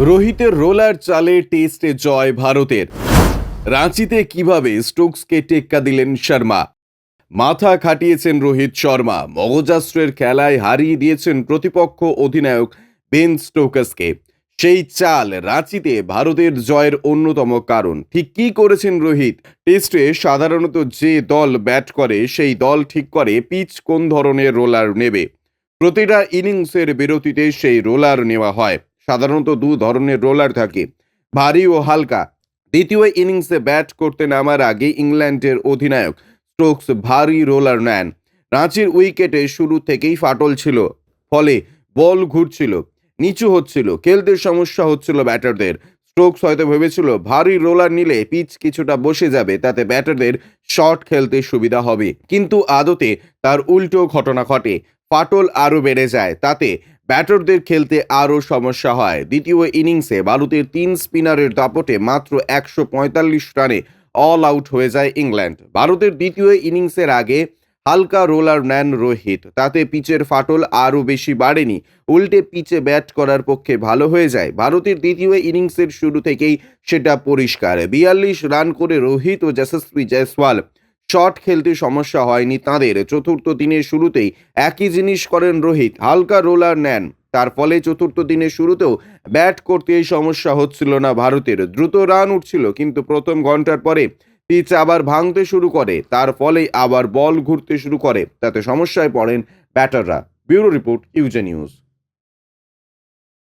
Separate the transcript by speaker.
Speaker 1: রোহিতের roller চালে টেস্টে জয় ভারতের। রাঁচিতে কীভাবে স্টোকসকে টেক্কা দিলেন শর্মা? মাথা খাটিয়েছেন রোহিত শর্মা, মগজাস্ত্রের খেলায় হারিয়ে দিয়েছেন প্রতিপক্ষ অধিনায়ক বেন স্টোকাসকে। সেই চাল রাঁচিতে ভারতের জয়ের অন্যতম কারণ। ঠিক কী করেছেন রোহিত? টেস্টে সাধারণত যে দল ব্যাট করে, সেই দল ঠিক করে পিচ কোন ধরনের রোলার নেবে। প্রতিটা ইনিংসের বিরতিতে সেই রোলার নেওয়া হয়। সাধারণত দু ধরনের রোলার থাকে। ভারী ও হালকা। দ্বিতীয় ইনিংসে ব্যাট করতে নামার আগে ইংল্যান্ডের অধিনায়ক স্টোকস ভারী রোলার নেন। রাঁচির উইকেটে শুরু থেকেই ফাটল ছিল, ফলে বল ঘুরছিল, নিচু হচ্ছিল খেলতে সমস্যা হচ্ছিল ব্যাটারদের। স্টোকস হয়তো ভেবেছিল, ভারী রোলার নিলে পিচ কিছুটা বসে যাবে, তাতে ব্যাটারদের শট খেলতে সুবিধা হবে। কিন্তু আদতে তার উল্টো ঘটনা ঘটে, ফাটল আরও বেড়ে যায়, তাতে ব্যাটারদের খেলতে আরও সমস্যা হয়। দ্বিতীয় ইনিংসে ভারতের তিন স্পিনারের দাপটে মাত্র একশো পঁয়তাল্লিশ রানে অল আউট হয়ে যায় ইংল্যান্ড। ভারতের দ্বিতীয় ইনিংসের আগে হালকা রোলার নেন রোহিত, তাতে পিচের ফাটল আরও বেশি বাড়েনি। উল্টে পিচে ব্যাট করার পক্ষে ভালো হয়ে যায়। ভারতের দ্বিতীয় ইনিংসের শুরু থেকেই সেটা পরিষ্কার। বিয়াল্লিশ রান করে রোহিত ও যশস্বী জয়সওয়াল শট খেলতে সমস্যা হয়নি তাদের। চতুর্থ দিনের শুরুতেই একই জিনিস করেন রোহিত, হালকা রোলার নেন। তার ফলে চতুর্থ দিনের শুরুতেও ব্যাট করতে এই সমস্যা হচ্ছিল না ভারতের। দ্রুত রান উঠছিল, কিন্তু প্রথম ঘণ্টার পরে পিচ আবার ভাঙতে শুরু করে। তার ফলে আবার বল ঘুরতে শুরু করে। তাতে সমস্যায় পড়েন ব্যাটাররা। ব্যুরো রিপোর্ট, ইউজে নিউজ।